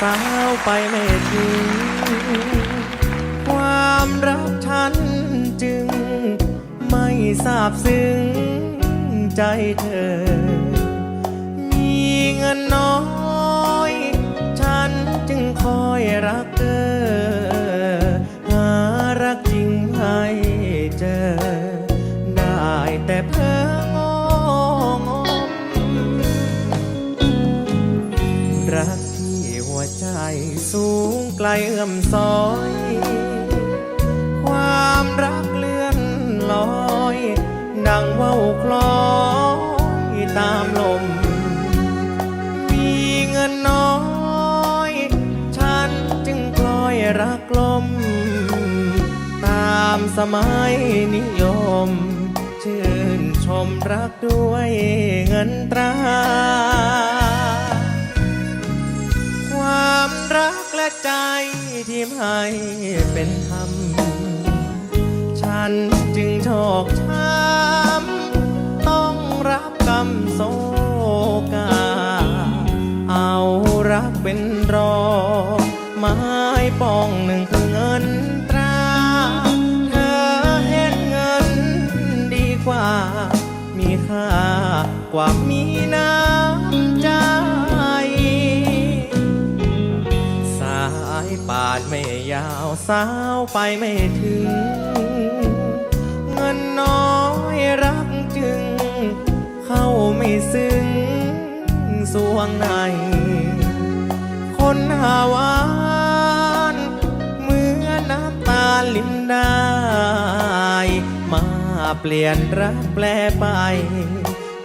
สาวไปไม่ถึง ความรักฉันจึงไม่ทราบซึ้งใจเธอ มีเงินน้อย หัวใจสูงไกลเอื้อมซอย ความรักเลื่อนลอย ดังว่าวคล้อยตามลม มีเงินน้อย ฉันจึงคล้อยรักลม ตามสมัยนิยม ชื่นชมรักด้วยเงินตรา และใจที่ไม่เป็นธรรม ฉันจึงโชคช้ำต้องรับกรรมโศกา เอารักเป็นรอไม้ปองหนึ่งคือเงินตราเธอเห็นเงินดีกว่า มีค่ากว่ามีน้ำายป่านไม่ยาวสาวไปไม่ถึง เงินน้อยรักจึง เข้าไม่ซึ้งสวงใน คนหาวานเหมือนน้ำตาลินได้มาเปลี่ยนรักแปลไป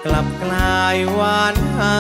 กลับกลายหวานหา